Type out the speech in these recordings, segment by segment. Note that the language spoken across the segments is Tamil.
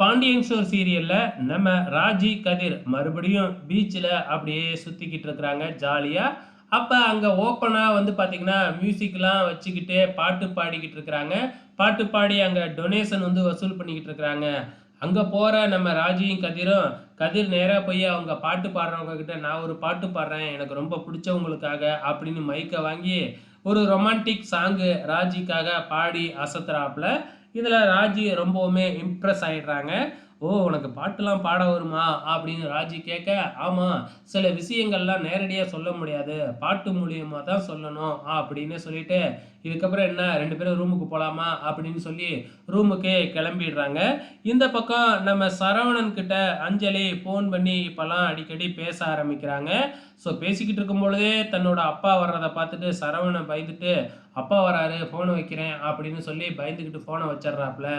பாண்டியன் ஸ்டோர் சீரியலில் நம்ம ராஜி கதிர் மறுபடியும் பீச்சில் அப்படியே சுற்றிக்கிட்டு இருக்கிறாங்க ஜாலியாக அப்போ அங்கே ஓப்பனாக வந்து பார்த்திங்கன்னா மியூசிக்லாம் வச்சுக்கிட்டு பாட்டு பாடிக்கிட்டு இருக்கிறாங்க. பாட்டு பாடி அங்கே டொனேஷன் வந்து வசூல் பண்ணிக்கிட்டு இருக்கிறாங்க. அங்கே போகிற நம்ம ராஜியும் கதிரும் கதிர் நேராக போய் அவங்க பாட்டு பாடுறவங்க கிட்ட நான் ஒரு பாட்டு பாடுறேன் எனக்கு ரொம்ப பிடிச்சவங்களுக்காக அப்படின்னு மைக்கை வாங்கி ஒரு ரொமான்டிக் சாங்கு ராஜிக்காக பாடி அசத்துறாப்புல. இதில் ராஜி ரொம்பவுமே இம்ப்ரெஸ் ஆகிடுறாங்க ஓ உனக்கு பாட்டுலாம் பாட வருமா? அப்படின்னு ராஜி கேட்க ஆமாம் சில விஷயங்கள்லாம் நேரடியாக சொல்ல முடியாது. பாட்டு மூலியமாக தான் சொல்லணும் அப்படின்னு சொல்லிட்டு இதுக்கப்புறம் என்ன ரெண்டு பேரும் ரூமுக்கு போகலாமா அப்படின்னு சொல்லி ரூமுக்கு கிளம்பிடுறாங்க. இந்த பக்கம் நம்ம சரவணன் கிட்ட அஞ்சலி ஃபோன் பண்ணி இப்போல்லாம் அடிக்கடி பேச ஆரம்பிக்கிறாங்க. ஸோ பேசிக்கிட்டு இருக்கும் பொழுதே தன்னோட அப்பா வர்றதை பார்த்துட்டு சரவணன் பயந்துட்டு அப்பா வராரு ஃபோனை வைக்கிறேன் அப்படின்னு சொல்லி பயந்துக்கிட்டு ஃபோனை வச்சிட்றாப்புல.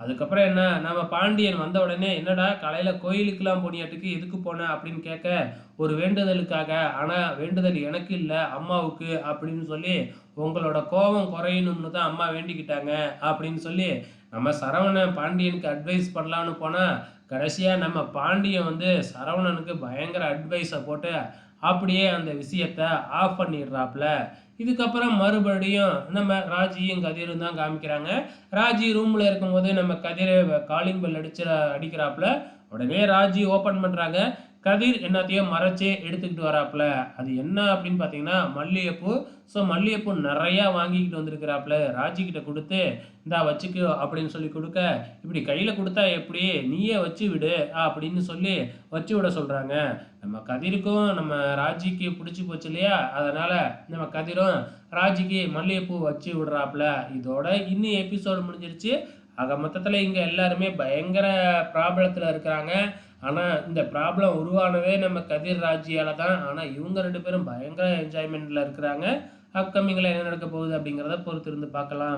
அதுக்கப்புறம் என்ன? நம்ம பாண்டியன் வந்த உடனே என்னடா காலையில் கோயிலுக்கெல்லாம் போனியாட்டுக்கு எதுக்கு போனேன் அப்படின்னு கேட்க ஒரு வேண்டுதலுக்காக. ஆனால் வேண்டுதல் எனக்கு இல்லை அம்மாவுக்கு அப்படின்னு சொல்லி உங்களோட கோபம் குறையணும்னு தான் அம்மா வேண்டிக்கிட்டாங்க அப்படின்னு சொல்லி நம்ம சரவணன் பாண்டியனுக்கு அட்வைஸ் பண்ணலான்னு போனால் கடைசியாக நம்ம பாண்டியன் வந்து சரவணனுக்கு பயங்கர அட்வைஸை போட்டு அப்படியே அந்த விஷயத்த ஆஃப் பண்ணிடுறாப்புல. இதுக்கப்புறம் மறுபடியும் நம்ம ராஜியும் கதிரும் தான் காமிக்கிறாங்க. ராஜி ரூமில் இருக்கும்போது நம்ம கதிரை காலிங் பெல் அடிச்சு அடிக்கிறாப்புல. உடனே ராஜி ஓப்பன் பண்ணுறாங்க கதிர் என்னத்தையும் மறைச்சே எடுத்துக்கிட்டு வராப்புல. அது என்ன அப்படின்னு பார்த்தீங்கன்னா மல்லிகைப்பூ. ஸோ மல்லிகைப்பூ நிறையா வாங்கிக்கிட்டு வந்திருக்கிறாப்புல. ராஜிக்கிட்ட கொடுத்து இந்தா வச்சுக்கு அப்படின்னு சொல்லி கொடுக்க. இப்படி கையில் கொடுத்தா எப்படி? நீயே வச்சு விடு அப்படின்னு சொல்லி வச்சு விட சொல்கிறாங்க நம்ம கதிருக்கும் நம்ம ராஜிக்கு பிடிச்சி போச்சு இல்லையா? அதனால் நம்ம கதிரும் ராஜிக்கு மல்லிகைப்பூ வச்சு விடுறாப்புல. இதோட இன்னும் எபிசோடு முடிஞ்சிருச்சு. ஆக மொத்தத்தில் இங்கே எல்லாருமே பயங்கர ப்ராப்ளத்தில் இருக்கிறாங்க. ஆனால் இந்த ப்ராப்ளம் உருவானதே நம்ம கதிர் ராஜியால் தான். ஆனால் இவங்க ரெண்டு பேரும் பயங்கர என்ஜாய்மெண்ட்டில் இருக்கிறாங்க. அப்கமிங்கில் என்ன நடக்க போகுது அப்படிங்கிறத பொறுத்து இருந்து பார்க்கலாம்.